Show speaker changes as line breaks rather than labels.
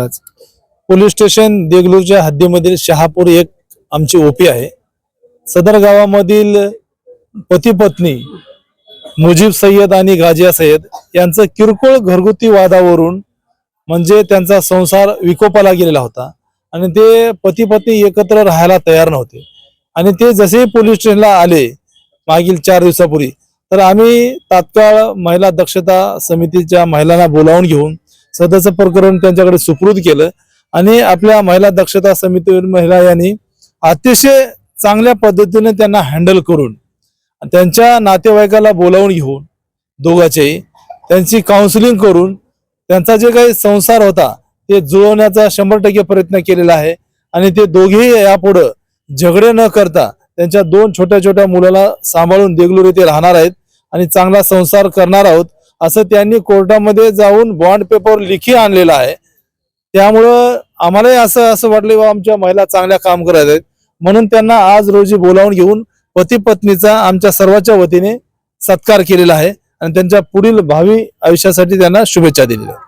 Police station देगलूरच्या हद्दीमधील शहापूर एक आमची ओपी आहे. सदर गावामधील पती पत्नी मुजीब सय्यद आणि गाजिया सय्यद यांचं किरकोळ घरगुती वादावरून म्हणजे त्यांचा संसार विकोपाला गेलेला होता आणि ते पती पत्नी एकत्र राहायला तयार नव्हते. आणि ते जसे पोलीस स्टेशनला आले मागील चार दिवसापूर्वी तर आम्ही तात्काळ महिला दक्षता समितीच्या महिलांना बोलावून घेऊन सदस्य प्रकरण त्यांच्याकडे सुपूर्द केलं. आणि आपल्या महिला दक्षता समितीवर महिला यांनी अतिशय चांगल्या पद्धतीने त्यांना हँडल करून त्यांच्या नातेवाईकाला बोलावून घेऊन दोघांचेही त्यांची काउन्सिलिंग करून त्यांचा जे काही संसार होता ते जुळवण्याचा शंभर टक्के प्रयत्न केलेला आहे. आणि ते दोघेही यापुढं झगडे न करता त्यांच्या दोन छोट्या छोट्या मुलाला सांभाळून देगलूर येथे राहणार आहेत आणि चांगला संसार करणार आहोत. असं त्यांनी कोर्टामध्ये जाऊन बॉन्ड पेपर लिखी आणलेला आहे. त्यामुळं आम्हालाही असं असं वाटले बा आमच्या महिला चांगल्या काम करत आहेत. म्हणून त्यांना आज रोजी बोलावून घेऊन पती पत्नीचा आमच्या सर्वांच्या वतीने सत्कार केलेला आहे आणि त्यांच्या पुढील भावी आयुष्यासाठी त्यांना शुभेच्छा दिलेल्या आहेत.